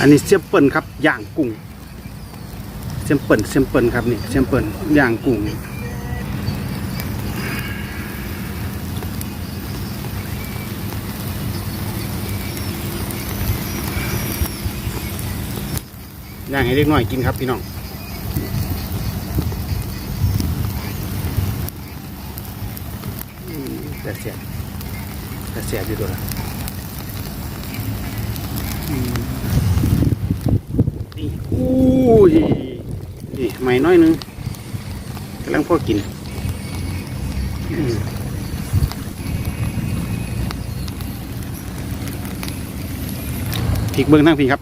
อันนี้เสียมเปิลครับย่างกุ้งเสียมเปิลเสียมเปิลครับนี่เสียมเปิลย่างกุ้งย่างให้เล็กน้อยกินครับพี่น้องแต่เสียบแต่เสียบอยู่ตัวละนี่ อู้ยนี่ใหม่น้อยนึงกำลังพ่อกินพริกเบิ้งทั้งพี่ครับ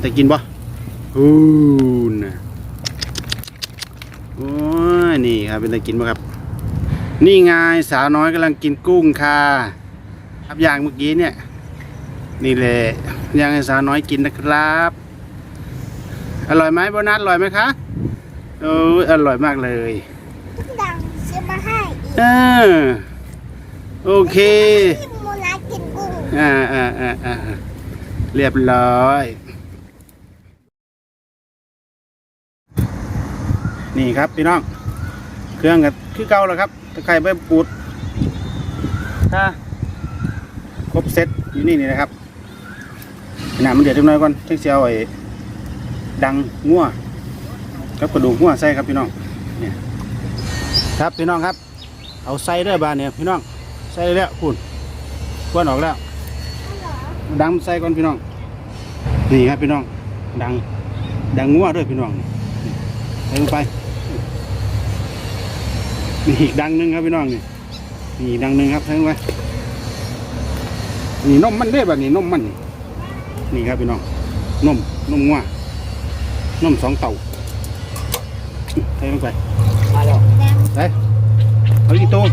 แต่กินบ่อู้น่ะโอ้ยนี่ครับเป็นตะกินบ่ครับ นี่ไงสาวน้อยกำลังกินกุ้งค่ะครับอย่างเมื่อกี้เนี่ย นี่แหละย่างให้สาวน้อยกินนะครับ อร่อยไหมโบนัสอร่อยไหมคะโอ้ยอร่อยมากเลยดังซื้อมาให้อีกเออโอเคที่โมนากินกุ้งอ่าอ่าอ่าอ่าเรียบร้อย นี่ครับพี่น้อง เครื่องกับคือเก่าแล้วครับตะไคร้ใบมะกรูดถ้าครบเซตอยู่นี่นี่นะครับน้ำมันเดือดจังน้อยก่อนเช็คเสียวไอ้ ดังงัวกับกระดูกงัวใส่ครับพี่น้องเนี่ยครับพี่น้องครับ เอาใส่ได้วยบานเนี่ยพี่น้องใส่แล้วคุณควนออกแล้ว ดังใส่ก่อนพี่น้องนี่ครับพี่น้อง ดังดังงัวด้วยพี่น้องใส่ลงไปนี่อีกดังหนึ่งครับพี่น้องนี่นี่ดังหนึ่งครับใส่ลงไปนี่นมมันได้แบบนี้นมมันนี่นี่ครับพี่น้องนมนมงัว นมสองเต่าใส่ลงไปมาแล้วไปเอาอีกตัว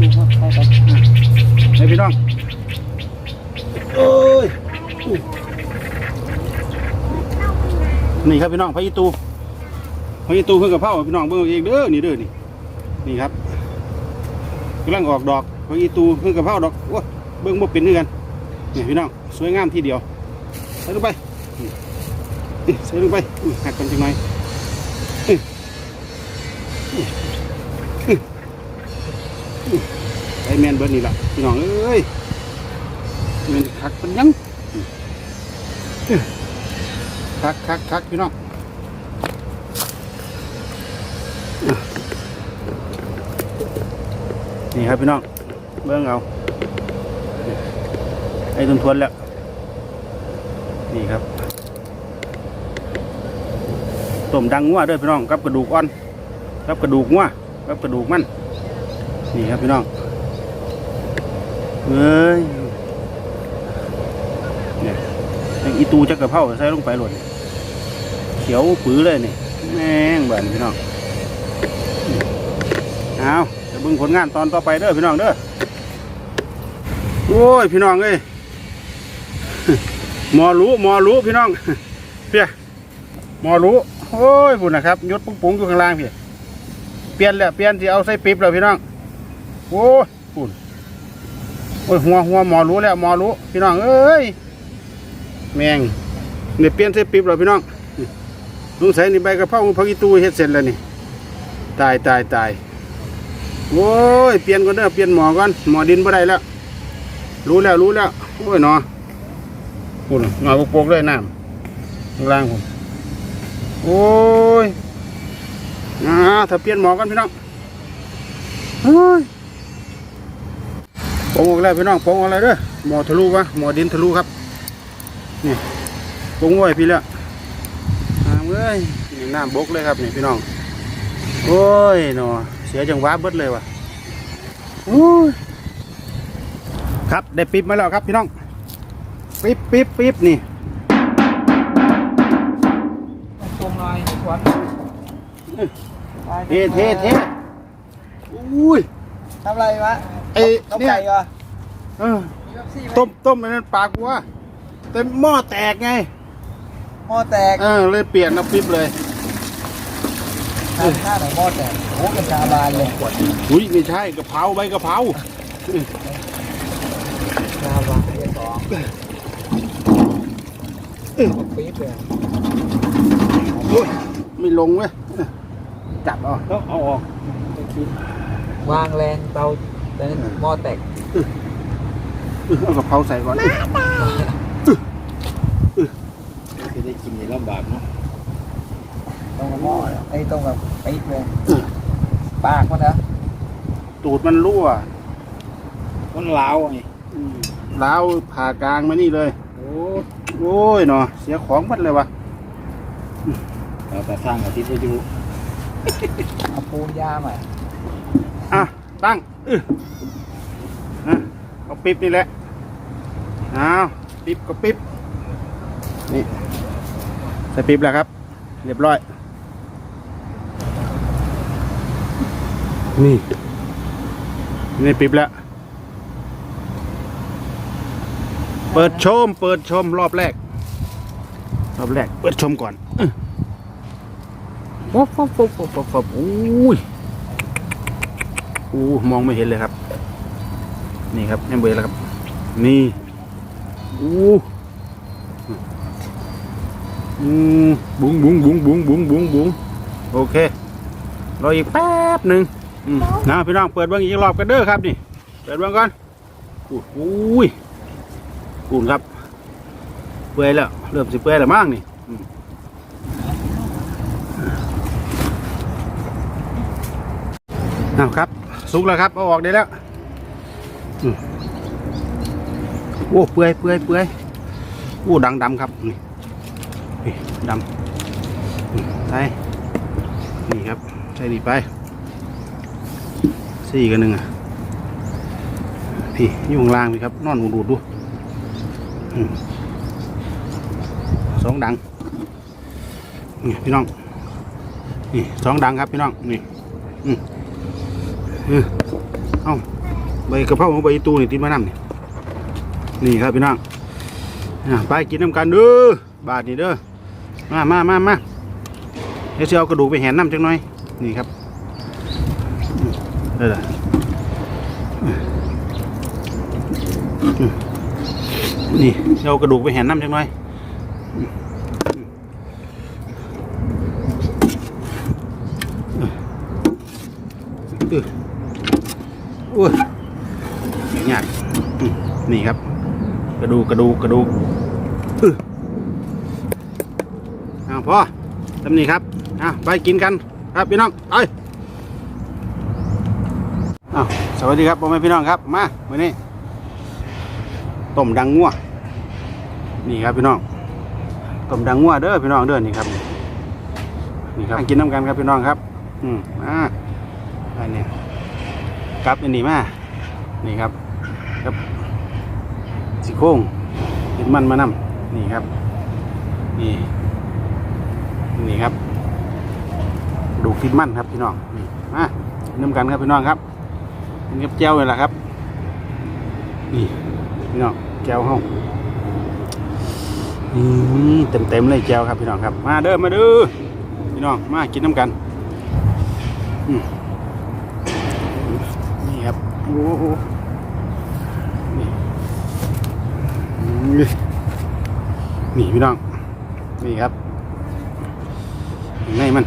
ดูครับใช่ครับไปพี่น้องโอ้ยนี่ครับพี่น้องพระยีตูพระยีตูเพื่อกับเผาพี่น้องเบิ่งเอาเองเด้อนี่เด้อนี่นี่ครับกำลังออกดอกพระยีตูเพื่อกับเผาดอกโอ้ยเบิ่งบ่เป็นด้วยกันนี่พี่น้องสวยงามทีเดียวใส่ลงไปนี่ ใส่ลงไปหักกันจังไหมไอแมนเบิร์นี่แหละพี่น้องเอ้ยมันคักเป็นยังคักคักคักพี่น้องนี่ครับพี่น้องเบิ่งเอาไอ้ตุนทวนแล้ว นี่ครับ ต้มดังงัวด้วยพี่น้องกับกระดูกอ่อนกับกระดูกงัวกับกระดูกมันนี่ครับพี่น้องเฮ้ยเนี่ยยังอีตูจักระเพราใส่ลงไปหล่นเขียวปื้อเลยนี่แม่งบ้านพี่น้องเอาจะบิ่งผลงานตอนต่อไปเด้อพี่น้องเด้อโอ้ยพี่น้องเอ้ยหมอรู้หมอรู้พี่น้องเพียหมอรู้ โอ้ยพุ่นนะครับยศปุ้งปุ้งอยู่ข้างล่างพี่เปลี่ยนแล้วเปลี่ยนที่เอาใส่ปิ๊บแล้วพี่น้องโอ้ยปุ่นโอ้ยหัวหัวหมอรู้แล้วหมอรู้พี่น้องเอ้ยแมงเนี่ยเปลี่ยนเสปิบแล้วพี่น้องลุงใส่นี่ใบกระเพราพักอีตูเฮ็ดเสร็จแล้วนี่ตายตายตายโอ้ยเปลี่ยนก่อนเด้อเปลี่ยนหมอก่อนหมอดินบ่ได้แล้ว รู้แล้วรู้แล้วโอ้ยหนอปุ่นหงอยโปกๆเลยน้ำข้างล่างผม โอ้ยอ่าถ้าเปลี่ยนหมอก่อนพี่น้องเฮ้ยปองออกแล้วพี่น้องปองออกแล้วเด้อหมอทะลุวะหมอดินทะลุครับนี่ปองไว้พี่แล้วน้ำเอ้ยนี่น้ำบกเลยครับนี่พี่น้องโอ้ยหนอเสียจังหวะเบิดเลยวะโอ้ยครับได้ปิ๊บมาแล้วครับพี่น้องปิ๊บปิ๊บปิ๊บนี่ สวนเทเทเทอุ้ยทำอะไรวะไอ้ต้มเนี่ยไก่เหรอเออต้มต้มอันนั้นปากวัวเต็มหม้อแตกไง หม้อแตกเออเลยเปลี่ยนน้ำพริบเลยทำหน้าไหนหม้อแตกโอ้กระชาบานเลยขวดอุ้ยไม่ใช่กะเพราใบกะเพราชาบานเรียกสองเอปี๊บเลยโอ้ย ไม่ลงเว้ยจับเอาต้องเอาออกวางแรงเตาแต่หม้อแตกเอากระเพราใส่ก่อนจะได้กินในลำบากเนาะต้องกับหม้อไอ้ต้องกับปี๊บเลยปากมันนะตูดมันรั่วมันล้าวไงล้าวผ่ากลางมานี่เลย โอ้โอ้ยเนาะเสียของหมดเลยวะ เราแต่สร้างอาทิตย์อายุเอาปูนยาใหม่อะ ตั้งอื้ออะเอาปิ๊บนี่แหละเอาปิ๊บก็ปิ๊บนี่ใส่ปิ๊บแล้วครับ เรียบร้อย นี่ นี่ปิ๊บแล้ว เปิดชม เปิดชมรอบแรก รอบแรก เปิดชมก่อนอื้อ ป๊บป๊บป๊บป๊บป๊บป๊บอุ้ยอู้มองไม่เห็นเลยครับ นี่ครับยังเบื่อแล้วครับ นี่อู้บุ้งบุ้งบุ้งบุ้งบุ้งบุ้งบุ้งโอเครออีกแป๊บหนึ่งนะพี่น้องเปิดเบิ้งอีกรอบกันเด้อครับนี่ เปิดเบิ้งก่อนอู้อุ้ยปูนครับ เปื่อยแล้ว เริ่มสิเปื่อยแล้วมั้งนี่ อาครับ สุกแล้วครับเอาออกได้แล้วโอ้เปื่อยเปื่อยเปื่อยโอ้ดังดำครับนี่ดำใส่นี่ครับใส่นี่ไปสี่กันหนึ่งอะพี่ยู่งล่างพี่ครับ นอนหูดูดดูสองดังนี่พี่น้องนี่สองดังครับพี่น้องนี่อืม เอ้าใบกระเพราของใบตูนี่ติดมานำนี่นี่ครับพี่น้องอะไปกินน้ำกันเด้อบาทนี่เด้อมามามามาเดี๋ยวจะเอากระดูกไปแหนน้ำจังหน่อย นี่ครับอืมเด้อล่ะนี่เอากระดูกไปแหนน้ำจังหน่อยอื้อ อ้ยยากนี่ครับ กระดูกระดูกระดูอือเอาพอทำนี่ครับเอาไปกินกันครับพี่น้องไปเอาสวัสดีครับพ่อแม่พี่น้องครับ มาวันนี้ต้มดังงัวนี่ครับพี่น้องต้มดังงัวเด้อพี่น้องเด้อนี่ครับ นี่ครับกินน้ำกันครับพี่น้องครับ อืมอ่า กับอันนี้มานี่ครับกับสีโค้งติดมันมานำนี่ครับ นี่นี่ครับ ดูกติดมันครับพี่น้องนี่มากินน้ำกันครับพี่น้องครับกินกับแจ้วเลยล่ะครับ นี่พี่น้องแจ้วห้องนี่เต็มเต็มๆเลยแจ้วครับพี่น้องครับ มาเด้อมาเด้อพี่น้องมากินน้ำกันอืม โอ้โหนี่นี่พี่น้อง นี่ครับยังไงมัน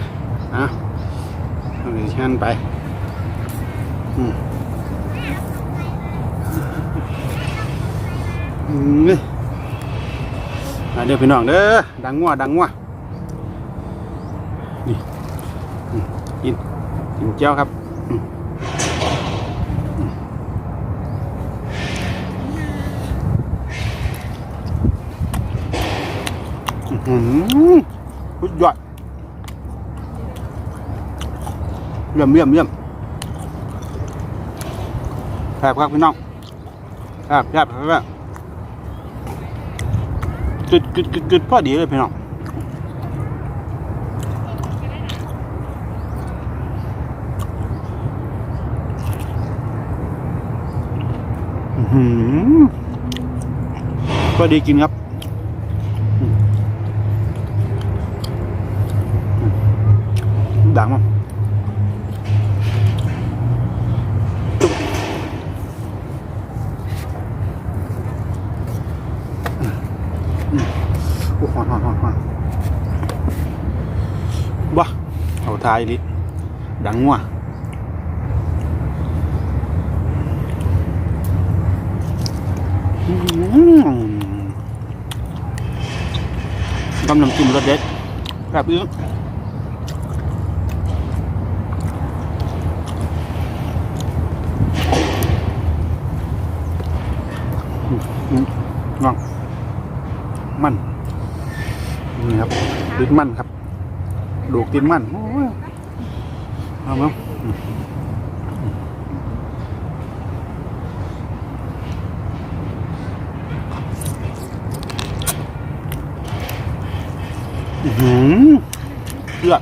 อะเอาไปชั้นไปอืมอืมนี่มาเด้อพี่น้องเด้อดังงัวดังงัวนี่กินกินเจ้าครับ อืมสุดยอดเยี่ยมเยี่ยมเยี่ยมแซ่บครับพี่น้องแซ่บแซ่บแซ่บกึดกึดกึดกึดพอดีเลยพี่น้องหือพอดีกินครับ ดังมั้งโอ้หอนหอน อนหอนหอนบ้าเอา ทายลิดังงัวอืมกำลังจิ้มรสเด็ดแบบนี้อืมน้องมันนี่ครับติดมันครับดูกติดมันโเอามาอื้อหืมเลือด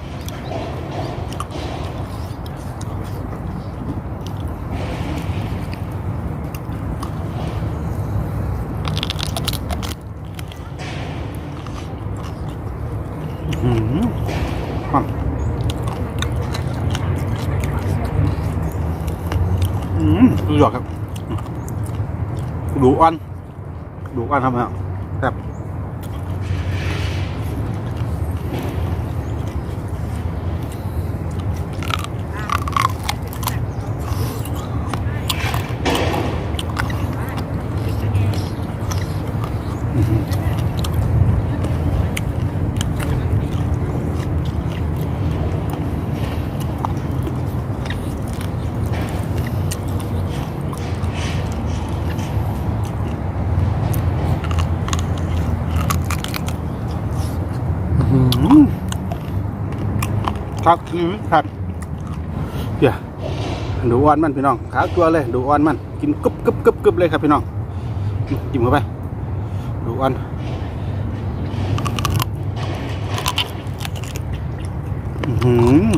อื้อหือความอื มสุดยอดครับดูอ่อนดูอ่อนทำไมอะครับ ครับอืมครับเดี๋ยวดูอ่อนมันพี่น้องขาวตัวเลยดูอ่อนมัน กินกึบกึบกึบกึบเลยครับพี่น้องจิ้มเข้าไปดูอ่อนอื้อหือ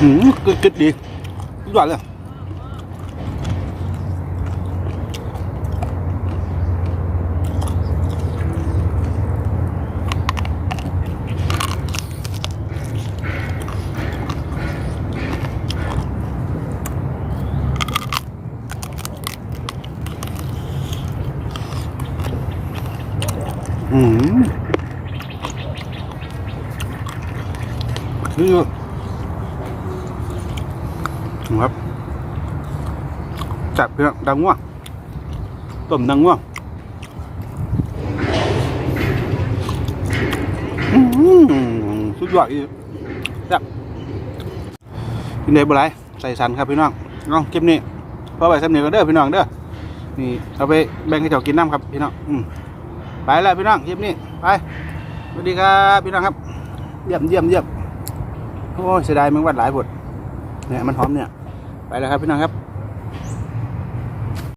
หืมกึดกึดดีสุดยอดเลย พื่อดังง่วงต้มดังง่วงสุดยอดอีกครับกินได้บ่ไรใส่สันครับพี่น้องน้องคลิปนี้พอไปสำเนียงก็เด้อพี่น้องเด้อนี่เอาไปแบ่งให้เจ้ากินน้ำครับพี่น้องอืมไปแล้วพี่น้องคลิปนี้ไปสวัสดีครับพี่น้องครับเยี่ยมเยี่ยมเยี่ยมโอ้ยเสียดายแมงวันหลายผดเนี่ยมันหอมเนี่ยไปแล้วครับพี่น้องครับ